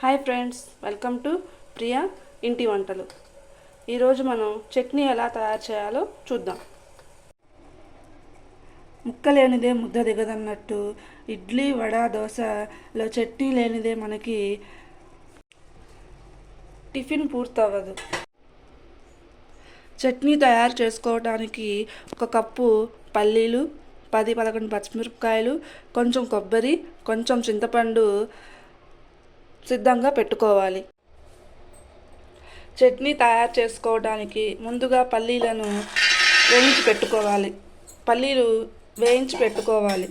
Hi friends welcome to Priya ఇంటి వంటలు. ఈరోజు మనం చట్నీ ఎలా తయారు చేయాలో చూద్దాం. ముక్క లేనిదే ముద్ద దిగదన్నట్టు ఇడ్లీ వడ దోశలో చట్నీ లేనిదే మనకి టిఫిన్ పూర్తవ్వదు. చట్నీ తయారు చేసుకోవడానికి ఒక కప్పు పల్లీలు పది పదకొండు పచ్చిమిరపకాయలు కొంచెం కొబ్బరి కొంచెం చింతపండు సిద్ధంగా పెట్టుకోవాలి. చట్నీ తయారు చేసుకోవడానికి ముందుగా పల్లీలను వేయించి పెట్టుకోవాలి. పల్లీలు వేయించి పెట్టుకోవాలి.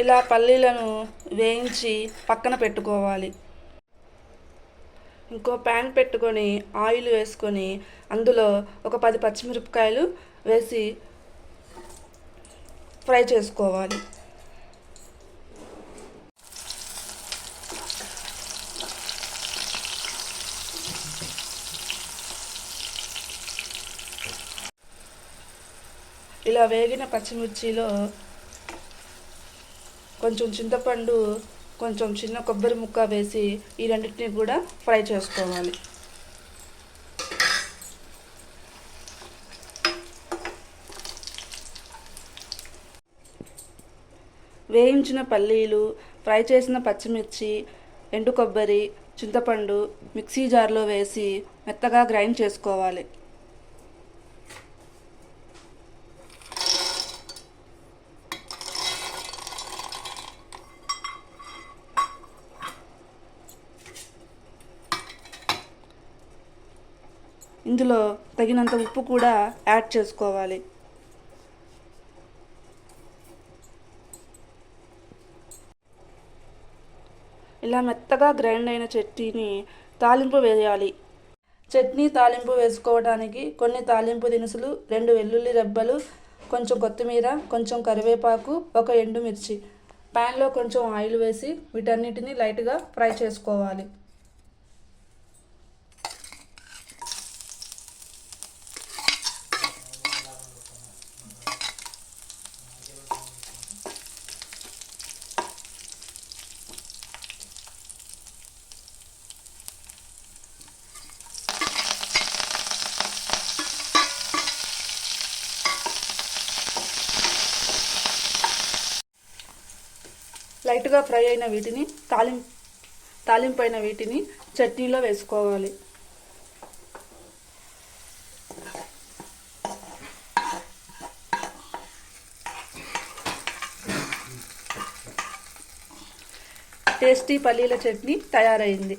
ఇలా పల్లీలను వేయించి పక్కన పెట్టుకోవాలి. ఇంకో ప్యాన్ పెట్టుకొని ఆయిల్ వేసుకొని అందులో ఒక పది పచ్చిమిరపకాయలు వేసి ఫ్రై చేసుకోవాలి. ఇలా వేగిన పచ్చిమిర్చిలో కొంచెం చింతపండు కొంచెం చిన్న కొబ్బరి ముక్క వేసి ఈ రెండింటిని కూడా ఫ్రై చేసుకోవాలి. వేయించిన పల్లీలు ఫ్రై చేసిన పచ్చిమిర్చి ఎండు కొబ్బరి చింతపండు మిక్సీ జార్లో వేసి మెత్తగా గ్రైండ్ చేసుకోవాలి. ఇందులో తగినంత ఉప్పు కూడా యాడ్ చేసుకోవాలి. ఇలా మెత్తగా గ్రైండ్ అయిన చట్నీని తాలింపు వేయాలి. చట్నీ తాలింపు వేసుకోవడానికి కొన్ని తాలింపు దినుసులు రెండు వెల్లుల్లి రెబ్బలు కొంచెం కొత్తిమీర కొంచెం కరివేపాకు ఒక ఎండుమిర్చి. ప్యాన్లో కొంచెం ఆయిల్ వేసి వీటన్నిటిని లైట్గా ఫ్రై చేసుకోవాలి. లైట్గా ఫ్రై అయిన వీటిని తాలిం తాలింపైన వీటిని చట్నీలో వేసుకోవాలి. టేస్టీ పల్లీల చట్నీ తయారైంది.